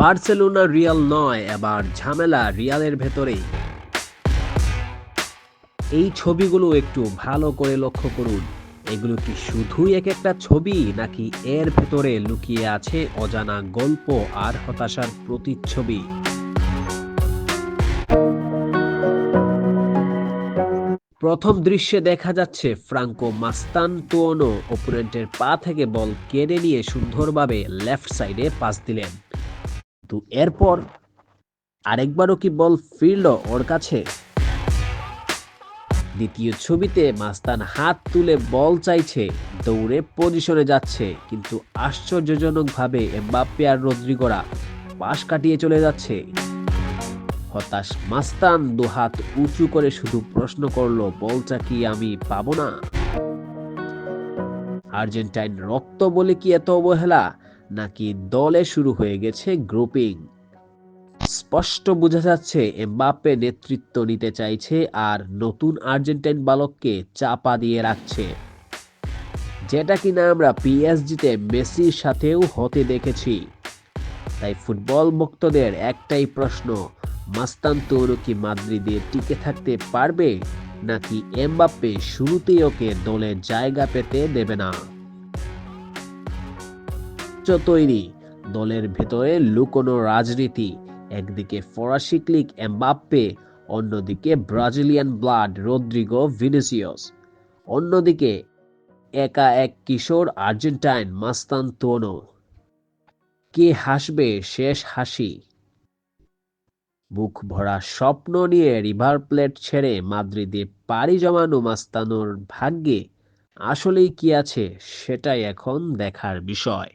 Barcelona Real নয়, এবার ঝামেলা রিয়ালের ভেতরেই। এই ছবিগুলো একটু ভালো করে লক্ষ্য করুন। এগুলো কি শুধুই এক একটা ছবি, নাকি এর ভেতরে লুকিয়ে আছে অজানা গল্প আর হতাশার প্রতিচ্ছবি? প্রথম দৃশ্যে দেখা যাচ্ছে ফ্রাঙ্কো মাস্তান তুয়নো পা থেকে বল কেড়ে নিয়ে সুন্দরভাবে লেফট সাইডে পাস দিলেন। কিন্তু এরপর আরেকবারও কি বল ফিরল ওর কাছে? দ্বিতীয় ছবিতে মাস্তান হাত তুলে বল চাইছে, দৌড়ে পজিশনে যাচ্ছে, কিন্তু আশ্চর্যজনকভাবে এমবাপ্পে আর রদ্রিগোরা পাশ কাটিয়ে চলে যাচ্ছে। হতাশ মাস্তান দুহাত উঁচু করে শুধু প্রশ্ন করল, বলটা কি আমি পাবো না? আর্জেন্টাইন রক্ত বলে কি এত অবহেলা? নাকি দলে শুরু হয়ে গেছে গ্রুপিং? স্পষ্ট বোঝা যাচ্ছে এমবাপ্পে নেতৃত্ব নিতে চাইছে আর নতুন আর্জেন্টাইন বালককে চাপা দিয়ে রাখছে। যেটা কিনা আমরা পিএসজিতে মেসির সাথেও হতে দেখেছি। তাই ফুটবল ভক্তদের একটাই প্রশ্ন মাস্তান তৌরু কি মাদ্রিদে টিকে থাকতে পারবে নাকি এমবাপ্পে শুরুতেই ওকে দলে জায়গা পেতে দেবে না? তৈরি। দলের ভেতরে লুকোনো রাজনীতি, একদিকে ফরাসি ক্লিক এমবাপ্পে, অন্যদিকে ব্রাজিলিয়ান ব্লাড রদ্রিগো ভিনিসিয়াস। অন্যদিকে একা এক কিশোর আর্জেন্টাইন মাস্তান তোনো কে হাসবে শেষ হাসি? বুক ভরা স্বপ্ন নিয়ে রিভার প্লেট ছেড়ে মাদ্রিদে পাড়ি জমানো মাস্তানোর ভাগ্যে আসলেই কি আছে সেটাই এখন দেখার বিষয়।